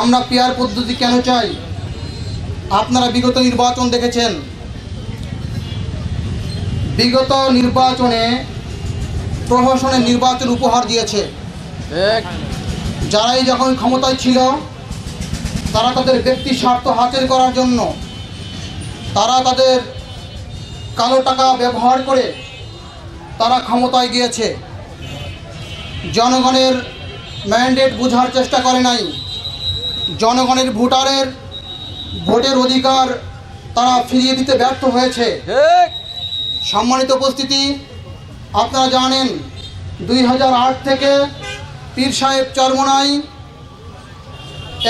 আমরা পেয়ার পদ্ধতি কেন চাই? আপনারা বিগত নির্বাচন দেখেছেন। বিগত নির্বাচনে প্রশাসনের নির্বাচন উপহার দিয়েছে। যারাই যখন ক্ষমতায় ছিল তারা তাদের ব্যক্তি স্বার্থ হাসিল করার জন্য তারা তাদের কালো টাকা ব্যবহার করে তারা ক্ষমতায় গিয়েছে। জনগণের ম্যান্ডেট বোঝার চেষ্টা করে নাই। জনগণের ভোটারের ভোটের অধিকার তারা ফিরিয়ে দিতে ব্যর্থ হয়েছে। সম্মানিত উপস্থিতি আপনারা জানেন দুই হাজার আট থেকে পীর সাহেব চরমনাই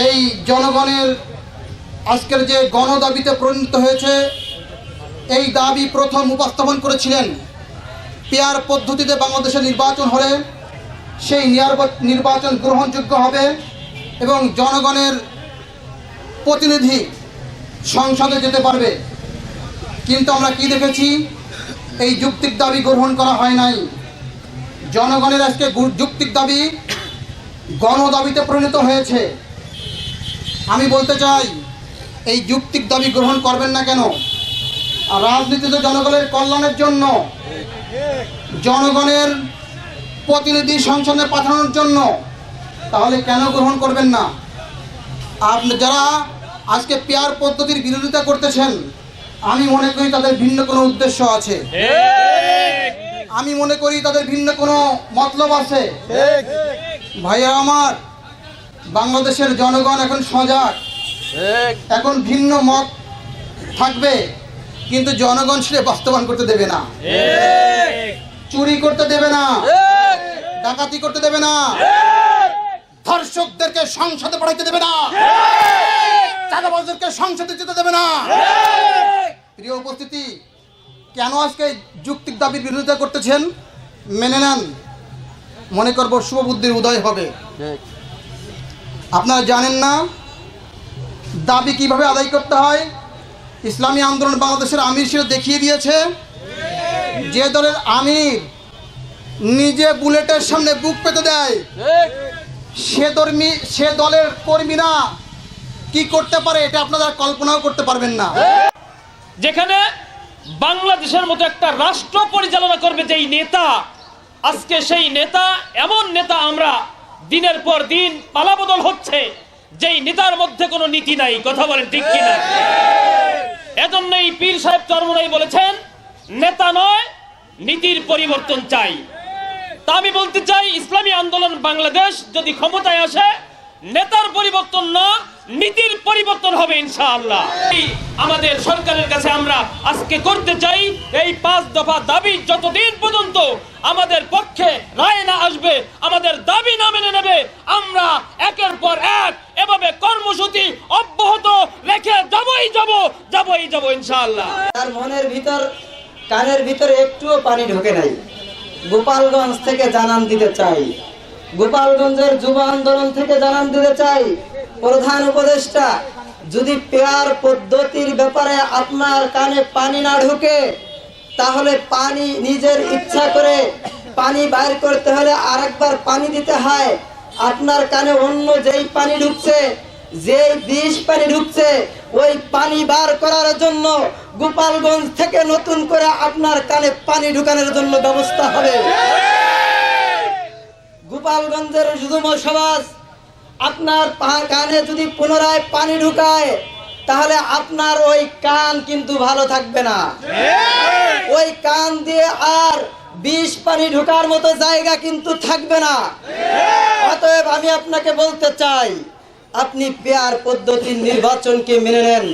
এই জনগণের আজকের যে গণদাবিতে পরিণত হয়েছে এই দাবি প্রথম উপস্থাপন করেছিলেন পেয়ার পদ্ধতিতে বাংলাদেশে নির্বাচন হলে সেই নির্বাচন গ্রহণযোগ্য হবে। এবং জনগণের প্রতিনিধি সংসদে যেতে পারবে। কিন্তু আমরা কি দেখেছি? এই যুক্তিক দাবি গ্রহণ করা হয় নাই। জনগণের আজকে যুক্তিক দাবি গণদাবিতে পরিণত হয়েছে। আমি বলতে চাই, এই যুক্তিক দাবি গ্রহণ করবেন না কেন? আর রাজনীতিতে জনগণের কল্যাণের জন্য, জনগণের প্রতিনিধি সংসদে পাঠানোর জন্য তাহলে কেন গ্রহণ করবেন না? আপনি যারা আজকে পেয়ার পদ্ধতির বিরোধিতা করতেছেন আমি মনে করি তাদের ভিন্ন কোনো উদ্দেশ্য আছে। আমি মনে করি তাদের ভিন্ন কোনো মতলব আছে। ভাইয়া আমার বাংলাদেশের জনগণ এখন সজাগ। এখন ভিন্ন মত থাকবে কিন্তু জনগণ সেটা বাস্তবায়ন করতে দেবে না। চুরি করতে দেবে না। ডাকাতি করতে দেবে না। ধর্ষকদেরকে সংসদে পাঠাইতে দেবে না। চাঁদাবাজদেরকে সংসদে যেতে দেবে না। প্রিয় উপস্থিতি, কেন আজকে যুক্তিক দাবির বিরোধিতা করতেছেন? মেনে নেন। মনে করব শুভ বুদ্ধির উদয় হবে। আপনারা জানেন না দাবি কীভাবে আদায় করতে হয়? ইসলামী আন্দোলন বাংলাদেশের আমির সে দেখিয়ে দিয়েছে। যে দলের আমির নিজে বুলেটের সামনে বুক পেতে দেয় সে ধর্মী, সে দলের কর্মীরা কি করতে পারে এটা আপনারা কল্পনাও করতে পারবেন না। যেখানে বাংলাদেশের মতো একটা রাষ্ট্র পরিচালনা করবে যেই নেতা, আজকে সেই নেতা, এমন নেতা আমরা দিনের পর দিন পালাবদল হচ্ছে, যেই নেতার মধ্যে কোনো নীতি নাই, কথা বলেন ঠিক কিনা? এজন্যই পীর সাহেব চরমনাই বলেছেন, নেতা নয়, নীতির পরিবর্তন চাই। তা আমি বলতে চাই, ইসলামী আন্দোলন বাংলাদেশ যদি ক্ষমতায় আসে, নেতার পরিবর্তন না, নীতির পরিবর্তন হবে ইনশাআল্লাহ। আমাদের সরকারের কাছে আমরা আজকে করতে চাই, এই পাঁচ দফা দাবি যতদিন পর্যন্ত আমাদের পক্ষে রায় না আসবে, আমাদের দাবি না মেনে নেবে, আমরা একের পর এক এভাবে কর্মসূচি অব্যাহত রেখে যাবই যাব যাবই যাব ইনশাআল্লাহ। তার মনের ভিতর, কানের ভিতরে একটুও পানি ঢোকে নাই। গোপালগঞ্জ থেকে জানান দিতে চাই। গোপালগঞ্জের যুব আন্দোলন থেকে জানান দিতে চাই। প্রধান উপদেষ্টা, যদি পেয়ার পদ্ধতির ব্যাপারে আপনার কানে পানি না ঢোকে, তাহলে পানি নিজের ইচ্ছা করে পানি বাইর করতে হলে আরেকবার পানি দিতে হয়। আপনার কানে অন্য যেই পানি ঢুকছে যে বিষ পানি ঢুকছে, ওই পানি বার করার জন্য গোপালগঞ্জ থেকে নতুন করে আপনার কানে পানি ঢুকানোর জন্য ব্যবস্থা হবে। গোপালগঞ্জের যুব সমাজ, আপনার কানে যদি পুনরায় পানি ঢুকায়, তাহলে আপনার ওই কান কিন্তু ভালো থাকবে না। ওই কান দিয়ে আর বিষ পানি ঢোকার মতো জায়গা কিন্তু থাকবে না। অতএব আমি আপনাকে বলতে চাই আপনি পেয়ার পদ্ধতির নির্বাচনকে মেনে নেন।